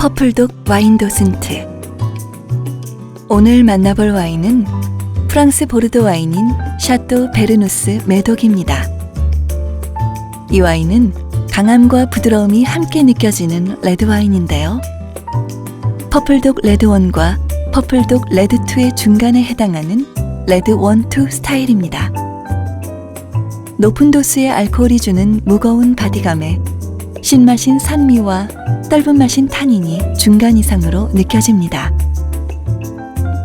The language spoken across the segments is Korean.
퍼플독 와인 도슨트 오늘 만나볼 와인은 프랑스 보르도 와인인 샤또 베르누스 메독입니다. 이 와인은 강함과 부드러움이 함께 느껴지는 레드 와인인데요. 퍼플독 레드1과 퍼플독 레드2의 중간에 해당하는 레드 1, 2 스타일입니다. 높은 도수의 알코올이 주는 무거운 바디감에 신맛인 산미와 떫은 맛인 타닌이 중간 이상으로 느껴집니다.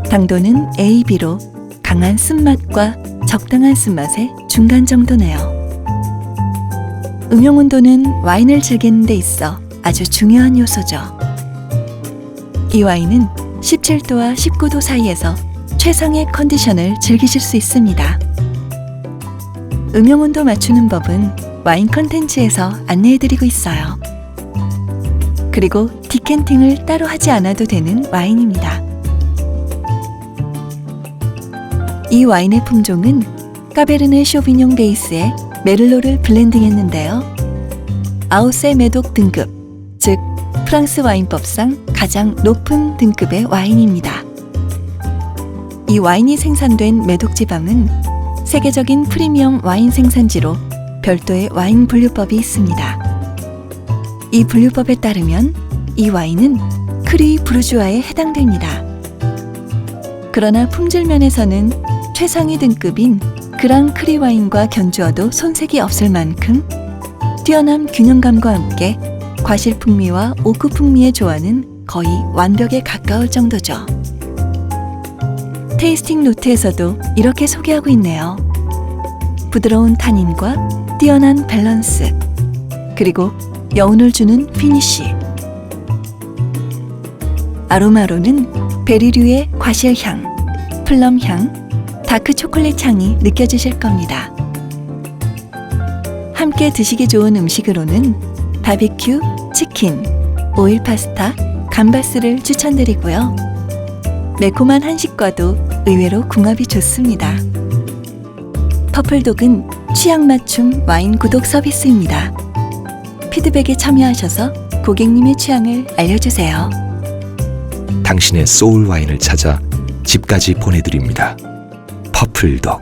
당도는 AB로 강한 쓴맛과 적당한 쓴맛의 중간 정도네요. 음용 온도는 와인을 즐기는 데 있어 아주 중요한 요소죠. 이 와인은 17도와 19도 사이에서 최상의 컨디션을 즐기실 수 있습니다. 음용 온도 맞추는 법은 와인 컨텐츠에서 안내해드리고 있어요. 그리고 디캔팅을 따로 하지 않아도 되는 와인입니다. 이 와인의 품종은 까베르네 쇼비뇽 베이스에 메를로를 블렌딩했는데요. 아우세 메독 등급, 즉 프랑스 와인법상 가장 높은 등급의 와인입니다. 이 와인이 생산된 메독 지방은 세계적인 프리미엄 와인 생산지로 별도의 와인 분류법이 있습니다. 이 분류법에 따르면 이 와인은 크리 부르주아에 해당됩니다. 그러나 품질 면에서는 최상위 등급인 그랑 크리 와인과 견주어도 손색이 없을 만큼 뛰어난 균형감과 함께 과실 풍미와 오크 풍미의 조화는 거의 완벽에 가까울 정도죠. 테이스팅 노트에서도 이렇게 소개하고 있네요. 부드러운 타닌과 뛰어난 밸런스, 그리고 여운을 주는 피니쉬. 아로마로는 베리류의 과실향, 플럼향, 다크 초콜릿 향이 느껴지실 겁니다. 함께 드시기 좋은 음식으로는 바비큐, 치킨, 오일 파스타, 감바스를 추천드리고요. 매콤한 한식과도 의외로 궁합이 좋습니다. 퍼플독은 취향 맞춤 와인 구독 서비스입니다. 피드백에 참여하셔서 고객님의 취향을 알려주세요. 당신의 소울 와인을 찾아 집까지 보내드립니다. 퍼플독